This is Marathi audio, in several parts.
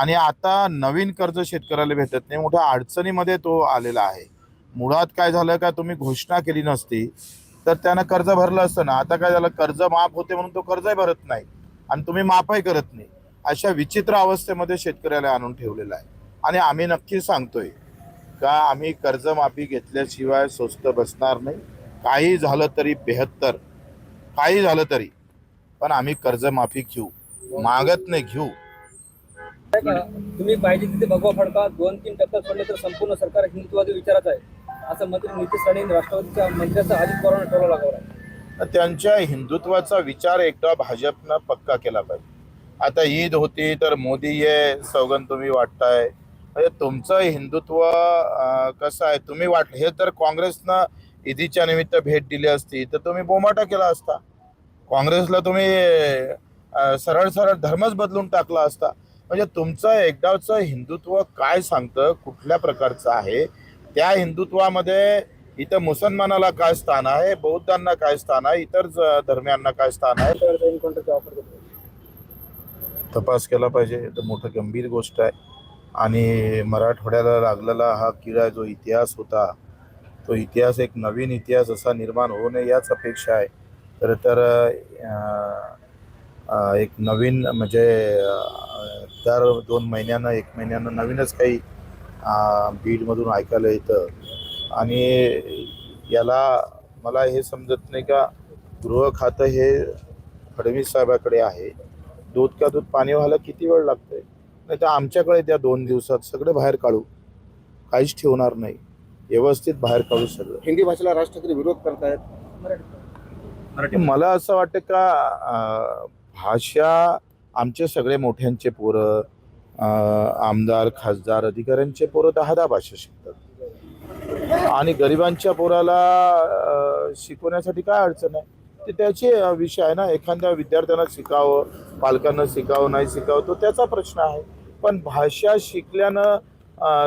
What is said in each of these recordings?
आणि आता नवीन कर्ज शेतकऱ्याला भेटत नाही. मोठ्या अडचणीमध्ये तो आलेला आहे. मुळात काय झालं का तुम्ही घोषणा केली नसती तर त्यानं कर्ज भरलं असतं ना. आता काय झालं कर्ज माफ होते म्हणून तो कर्जही भरत नाही. आणि तुम्ही माफही करत नाही. अशा विचित्र अवस्थेमध्ये शेतकऱ्याला आणून ठेवलेला आहे. आणि आम्ही नक्की सांगतोय का आम्ही कर्जमाफी घेतल्याशिवाय स्वस्त बसणार नाही. काही झालं तरी बेहत्तर. काही झालं तरी पण आम्ही कर्जमाफी घेऊ. मागत नाही घेऊ. तुम्ही पाहिजे तिथे भगवा फडका दोन तीन टप्प्यात पडले तर संपूर्ण सरकार हिंदुत्ववादी विचारात आहे. असं मंत्री नितीश राणे आणि राष्ट्रवादीच्या मंत्र्याचा अजित पवारांना ठरवा लागला त्यांच्या हिंदुत्वाचा विचार एकदा भाजपनं पक्का केला पाहिजे. आता ईद होती तर मोदी ये सौगंध तुम्ही वाटताय. म्हणजे तुमचं हिंदुत्व कसं आहे? तुम्ही वाट हे तर काँग्रेसनं ईदीच्या निमित्त भेट दिली असती तर तुम्ही बोमाटा केला असता. काँग्रेसला तुम्ही सरळ सरळ धर्मच बदलून टाकला असता. म्हणजे तुमचं एकदाचं हिंदुत्व काय सांगतं कुठल्या प्रकारचं आहे? त्या हिंदुत्वामध्ये इथं मुसलमानाला काय स्थान आहे? बौद्धांना काय स्थान आहे? इतर धर्मियांना काय स्थान आहे? तपास केला पाहिजे. तर मोठं गंभीर गोष्ट आहे. आणि मराठवाड्याला लागलेला हा किडा जो इतिहास होता तो इतिहास एक नवीन इतिहास असा निर्माण होऊ नये याच अपेक्षा आहे. तर तर एक नवीन म्हणजे दर दोन महिन्यानं एक महिन्यानं नवीनच काही बीडमधून ऐकायला येतं. आणि याला मला हे समजत नाही का गृह खातं हे फडणवीस साहेबाकडे आहे. दूध का दूध पाणी व्हायला किती वेळ लागतोय? नाही तर आमच्याकडे त्या दोन दिवसात सगळं बाहेर काढू. काहीच ठेवणार नाही. व्यवस्थित बाहेर काढू सगळं. हिंदी भाषेला राज ठाकरे विरोध करतायत. मराठी. मला असं वाटतं का भाषा आमचे सगळे मोठ्यांचे पोरं आमदार खासदार अधिकाऱ्यांचे पोरं दहा दहा भाषा शिकतात. आणि गरिबांच्या पोराला शिकवण्यासाठी काय अडचण आहे? ते त्याचे विषय आहे ना एखाद्या विद्यार्थ्यांना शिकावं पालकांना शिकावं नाही शिकावं तो त्याचा प्रश्न आहे. पण भाषा शिकल्यानं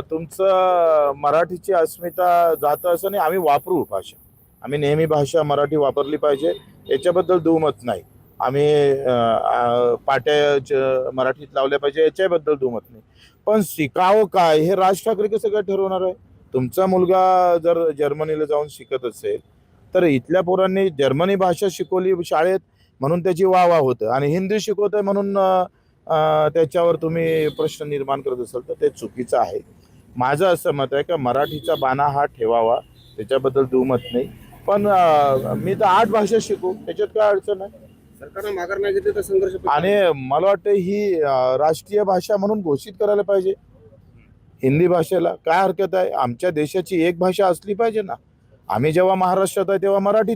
तुमचं मराठीची अस्मिता जातं असं नाही. आम्ही वापरू भाषा. आम्ही नेहमी भाषा मराठी वापरली पाहिजे. याच्याबद्दल दुमत नाही. आम्ही पाट्या मराठीत लावल्या पाहिजे याच्याबद्दल दुमत नाही. पण शिकावं काय? हे राज ठाकरे कसं काय ठरवणार आहे? तुमचा मुलगा जर जर्मनीला जाऊन शिकत असेल तर इथल्या पोरांनी जर्मनी भाषा शिकवली शाळेत म्हणून त्याची वा वा होतं. आणि हिंदी शिकवतंय म्हणून त्याच्यावर तुम्ही प्रश्न निर्माण करत असाल तर ते चुकीचं आहे. माझं असं मत आहे का मराठीचा बाणा हा ठेवावा त्याच्याबद्दल दुमत नाही. पण मी तर आठ भाषा शिकू त्याच्यात काय अडचण आहे? सरकारनं माघार नाही घेतली तर संघर्ष. आणि मला वाटतं ही राष्ट्रीय भाषा म्हणून घोषित करायला पाहिजे. हिंदी भाषेला काय हरकत आहे? आमच्या देशाची एक भाषा असली पाहिजे ना. आम्ही जेव्हा महाराष्ट्रात आहे तेव्हा मराठी